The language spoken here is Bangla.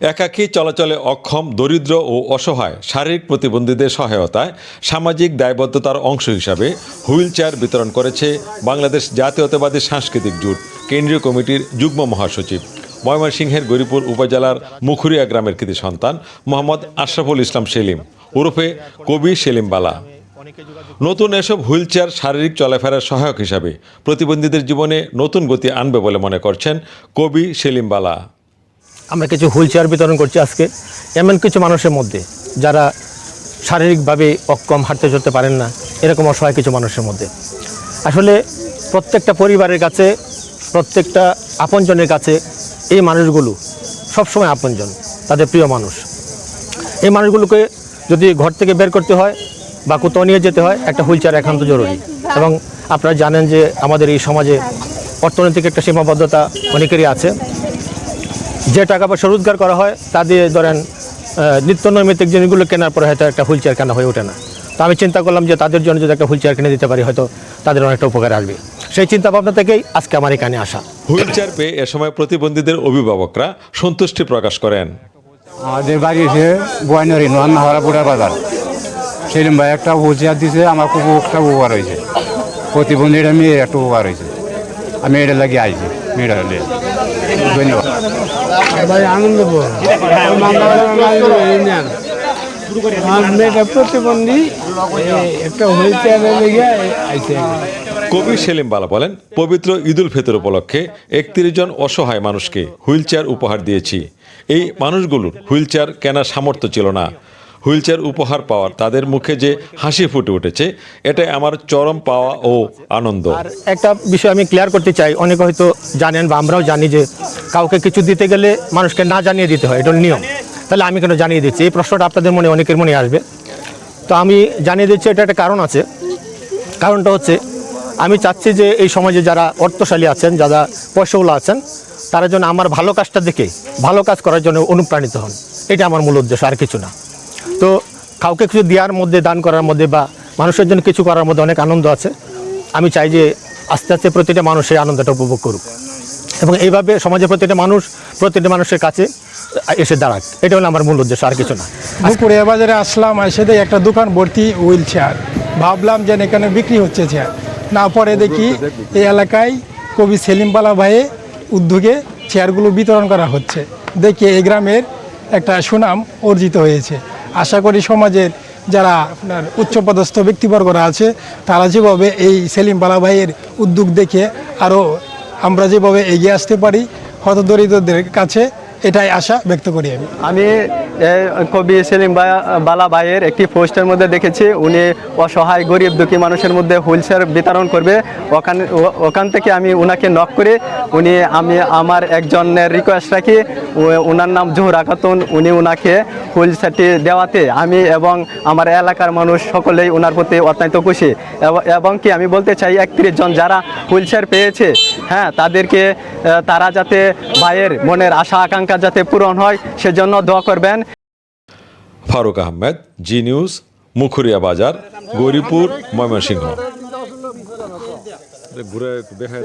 একাকী চলাচলে অক্ষম, দরিদ্র ও অসহায়, শারীরিক প্রতিবন্ধীদের সহায়তায় সামাজিক দায়বদ্ধতার অংশ হিসাবে হুইল চেয়ার বিতরণ করেছে বাংলাদেশ জাতীয়তাবাদী সাংস্কৃতিক জোট, কেন্দ্রীয় কমিটির যুগ্ম মহাসচিব। ময়মনসিংহের গরিপুর উপজেলার মুখুরিয়া গ্রামের কৃতি সন্তান মোহাম্মদ আশরাফুল ইসলাম সেলিম, ওরফে কবি সেলিম বালা। নতুন এসব হুইল চেয়ার শারীরিক চলাফেরার সহায়ক হিসাবে প্রতিবন্ধীদের জীবনে নতুন গতি আনবে বলে মনে করছেন কবি সেলিম বালা। আমরা কিছু হুইল চেয়ার বিতরণ করছি আজকে, এমন কিছু মানুষের মধ্যে যারা শারীরিকভাবে অক্ষম, হাঁটতে চলতে পারেন না, এরকম অসহায় কিছু মানুষের মধ্যে। আসলে প্রত্যেকটা পরিবারের কাছে, প্রত্যেকটা আপনজনের কাছে এই মানুষগুলো সবসময় আপনজন, তাদের প্রিয় মানুষ। এই মানুষগুলোকে যদি ঘর থেকে বের করতে হয় বা কোথাও নিয়ে যেতে হয়, একটা হুইল চেয়ার একান্ত জরুরি। এবং আপনারা জানেন যে আমাদের এই সমাজে অর্থনৈতিক একটা সীমাবদ্ধতা অনেকেরই আছে। যে টাকা পয়সা রোজগার করা হয় তা দিয়ে ধরেন নিত্য নৈমিত্তিক জিনিসগুলো কেনার পরে হয়তো একটা হুইল চেয়ার কেনা হয়ে ওঠে না। তো আমি চিন্তা করলাম যে তাদের জন্য যদি একটা হুইল চেয়ার কিনে দিতে পারি হয়তো তাদের অনেকটা উপকার আসবে। সেই চিন্তা ভাবনা থেকেই আজকে আমার এখানে আসা। হুইল চেয়ার পেয়ে এ সময় প্রতিবন্ধীদের অভিভাবকরা সন্তুষ্টি প্রকাশ করেন। আমাদের বাড়ি এসে বয়নারি নোয়ান্নাহারা বুড়ার বাজার। সেলিম ভাই একটা হুঁশিয়ার দিছে আমার খুব একটা উপকার হয়েছে। প্রতিবন্ধীরা মেয়ের একটা উপকার হয়েছে। আমি এটা লাগিয়ে আইছি। লিয়ে। ধন্যবাদ। ভাই আনন্দ আমার মেয়েটা প্রতিবন্ধী একটা হুইল চেয়ারে লেগে আইছে। কবি সেলিম বালা বলেন পবিত্র ঈদুল ফিতর উপলক্ষে একত্রিশ জন অসহায় মানুষকে হুইল চেয়ার উপহার দিয়েছি। এই মানুষগুলোর হুইল চেয়ার কেনার সামর্থ্য ছিল না। হুইল চেয়ার উপহার পাওয়ার, তাদের মুখে যে হাসি ফুটে উঠেছে এটাই আমার চরম পাওয়া ও আনন্দ। আর একটা বিষয় আমি ক্লিয়ার করতে চাই, অনেকে হয়তো জানেন বা আমরাও জানি যে কাউকে কিছু দিতে গেলে মানুষকে না জানিয়ে দিতে হয়, এটা নিয়ম। তাহলে আমি কেন জানিয়ে দিচ্ছি? এই প্রশ্নটা আপনাদের মনে, অনেকের মনে আসবে। তো আমি জানিয়ে দিচ্ছি, এটা একটা কারণ আছে। কারণটা হচ্ছে, আমি চাচ্ছি যে এই সমাজে যারা অর্থশালী আছেন, যারা পয়সাওয়ালা আছেন, তারা যেন আমার ভালো কাজটা দেখে, ভালো কাজ করার জন্য অনুপ্রাণিত হন। এটা আমার মূল উদ্দেশ্য, আর কিছু না। তো কাউকে কিছু দেওয়ার মধ্যে, দান করার মধ্যে বা মানুষের জন্য কিছু করার মধ্যে অনেক আনন্দ আছে। আমি চাই যে আস্তে আস্তে প্রতিটা মানুষ এই আনন্দটা উপভোগ করুক। এবং এইভাবে সমাজের প্রতিটা মানুষ, প্রতিটা মানুষের কাছে এসে দাঁড়াক। এটা হলো আমার মূল উদ্দেশ্য, আর কিছু না। দুপুরে বাজারে আসলাম, এসে দেখি একটা দোকান ভর্তি হুইল চেয়ার। ভাবলাম যে এখানে বিক্রি হচ্ছে চেয়ার। না, পরে দেখি এই এলাকায় কবি সেলিম বালা ভাইয়ে উদ্যোগে চেয়ারগুলো বিতরণ করা হচ্ছে। দেখি এই গ্রামের একটা সুনাম অর্জিত হয়েছে। আশা করি সমাজের যারা আপনার উচ্চপদস্থ ব্যক্তিবর্গরা আছে, তারা যেভাবে এই সেলিম বালা ভাইয়ের উদ্যোগ দেখে আরও আমরা যেভাবে এগিয়ে আসতে পারি হতদরিদ্রদের কাছে, এটাই আশা ব্যক্ত করি আমি। আমি কবি সেলিম বালা ভাইয়ের একটি পোস্টের মধ্যে দেখেছি, উনি অসহায়, গরিব, দুঃখী মানুষের মধ্যে হুইল চেয়ার বিতরণ করবে। ওখান ওখান থেকে আমি ওনাকে নক করে। উনি, আমি আমার একজনের রিকোয়েস্ট রাখি ওনার নাম জোহরা খাতুন উনি ওনাকে হুইল চেয়ারটি দেওয়াতে আমি এবং আমার এলাকার মানুষ সকলেই ওনার প্রতি অত্যন্ত খুশি। এবং- কি আমি বলতে চাই, একত্রিশ জন যারা হুইল চেয়ার পেয়েছে হ্যাঁ তাদেরকে তারা যাতে ভাইয়ের মনের আশা, আকাঙ্ক্ষা যাতে পূরণ হয়, সেজন্য দোয়া করবেন। Faruk Ahmed Zee News Mukhuria Bazar Gouripur Mymensingh. ঘুরে দেখায়